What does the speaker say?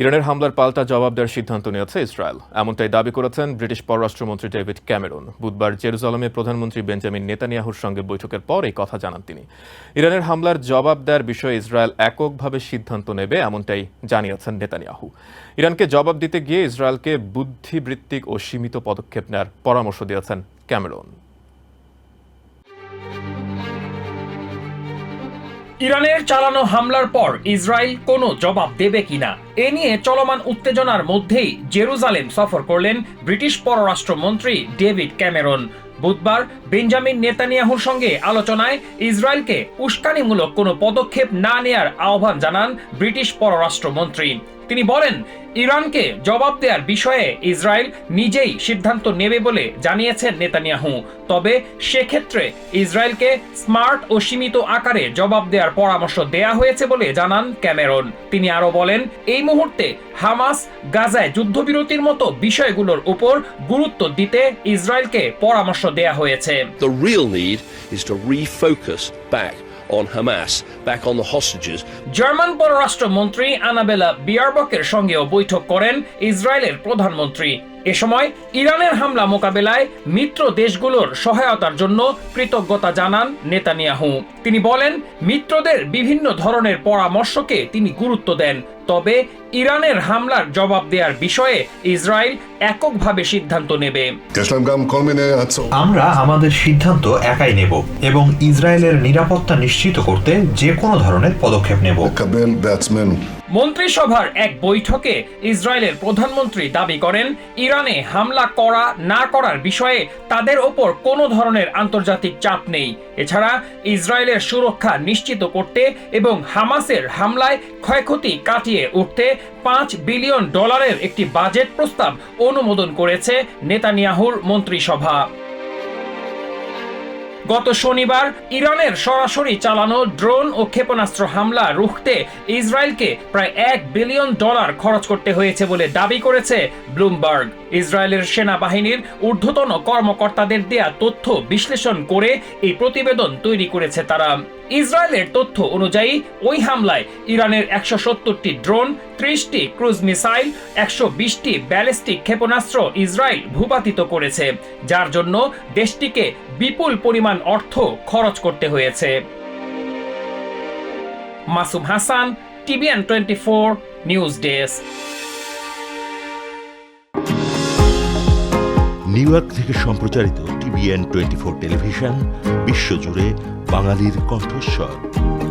ইরানের হামলার পাল্টা জবাব দেওয়ার সিদ্ধান্ত নিয়েছে ইসরায়েল। এমনটাই দাবি করেছেন ব্রিটিশ পররাষ্ট্রমন্ত্রী ডেভিড ক্যামেরন। বুধবার জেরুজালেমে প্রধানমন্ত্রী বেঞ্জামিন নেতানিয়াহুর সঙ্গে বৈঠকের পর এই কথা জানান তিনি। ইরানের হামলার জবাব দেওয়ার বিষয়ে ইসরায়েল এককভাবে সিদ্ধান্ত নেবে, এমনটাই জানিয়েছেন নেতানিয়াহু। ইরানকে জবাব দিতে গিয়ে ইসরায়েলকে বুদ্ধিবৃত্তিক ও সীমিত পদক্ষেপ নেওয়ার পরামর্শ দিয়েছেন ক্যামেরন। ইরানের চালানো হামলার পর ইসরায়েল কোনো জবাব দেবে কিনা? এ নিয়ে চলমান উত্তেজনার মধ্যেই জেরুজালেম সফর করলেন ব্রিটিশ পররাষ্ট্রমন্ত্রী ডেভিড ক্যামেরন। বুধবার বেঞ্জামিন নেতানিয়াহুর সঙ্গে আলোচনায় ইসরায়েলকে উস্কানিমূলক কোনো পদক্ষেপ না নেয়ার আহ্বান জানান ব্রিটিশ পররাষ্ট্রমন্ত্রী। তিনি বলেন, ইরানকে জবাব দেওয়ার বিষয়ে ইসরায়েল নিজেই সিদ্ধান্ত নেবে বলে জানিয়েছেন নেতানিয়াহু। তবে সেক্ষেত্রে ইসরায়েলকে স্মার্ট ও সীমিত আকারে জবাব দেওয়ার পরামর্শ দেয়া হয়েছে বলে জানান ক্যামেরন। তিনি আরও বলেন, এই মুহূর্তে হামাস গাজায় যুদ্ধবিরতির মতো বিষয়গুলোর উপর গুরুত্ব দিতে ইসরায়েলকে পরামর্শ দেয়া হয়েছে। On Hamas, back on the hostages, German পররাষ্ট্রমন্ত্রী আনাবেলা বিয়ারবকের সঙ্গেও বৈঠক করেন ইসরায়েলের প্রধানমন্ত্রী। এ সময় ইরানের হামলা মোকাবেলায় মিত্র দেশগুলোর সহায়তার জন্য কৃতজ্ঞতা জানান নেতানিয়াহু। তিনি বলেন মিত্রদের বিভিন্ন ধরনের পরামর্শকে তিনি গুরুত্ব দেন তবে ইরানের হামলার জবাব দেওয়ার বিষয়ে ইসরায়েল এককভাবে সিদ্ধান্ত নেবে। আমরা আমাদের সিদ্ধান্ত একাই নেব এবং ইসরায়েলের নিরাপত্তা নিশ্চিত করতে যে কোনো ধরনের পদক্ষেপ নেব। মন্ত্রিসভার এক বৈঠকে ইসরায়েলের প্রধানমন্ত্রী দাবি করেন, ইরানে হামলা করা না করার বিষয়ে তাদের ওপর কোনো ধরনের আন্তর্জাতিক চাপ নেই। এছাড়া ইসরায়েলের সুরক্ষা নিশ্চিত করতে এবং হামাসের হামলায় ক্ষয়ক্ষতি কাটিয়ে উঠতে পাঁচ বিলিয়ন ডলারের একটি বাজেট প্রস্তাব অনুমোদন করেছে নেতানিয়াহুর মন্ত্রিসভা। গত শনিবার ইরানের সরাসরি চালানো ড্রোন ও ক্ষেপণাস্ত্র হামলা রুখতে ইসরায়েলকে প্রায় এক বিলিয়ন ডলার খরচ করতে হয়েছে বলে দাবি করেছে ব্লুমবার্গ। ইসরায়েলের সেনাবাহিনীর ঊর্ধ্বতন কর্মকর্তাদের দেয়া তথ্য বিশ্লেষণ করে এই প্রতিবেদন তৈরি করেছে তারা। ইসরায়েলের তথ্য অনুযায়ী, ওই হামলায় ইরানের একশো সত্তরটি ড্রোন, ত্রিশটি ক্রুজ মিসাইল, একশো বিশটি ব্যালিস্টিক ক্ষেপণাস্ত্র ইসরায়েল ভূপাতিত করেছে, যার জন্য দেশটিকে বিপুল পরিমাণ অর্থ খরচ করতে হয়েছে। Masum Hasan, TVN twenty four news desk. New York থেকে সম্প্রচারিত টিভিএন টোয়েন্টি ফোর টেলিভিশন, বিশ্বজুড়ে বাঙালির কণ্ঠস্বর।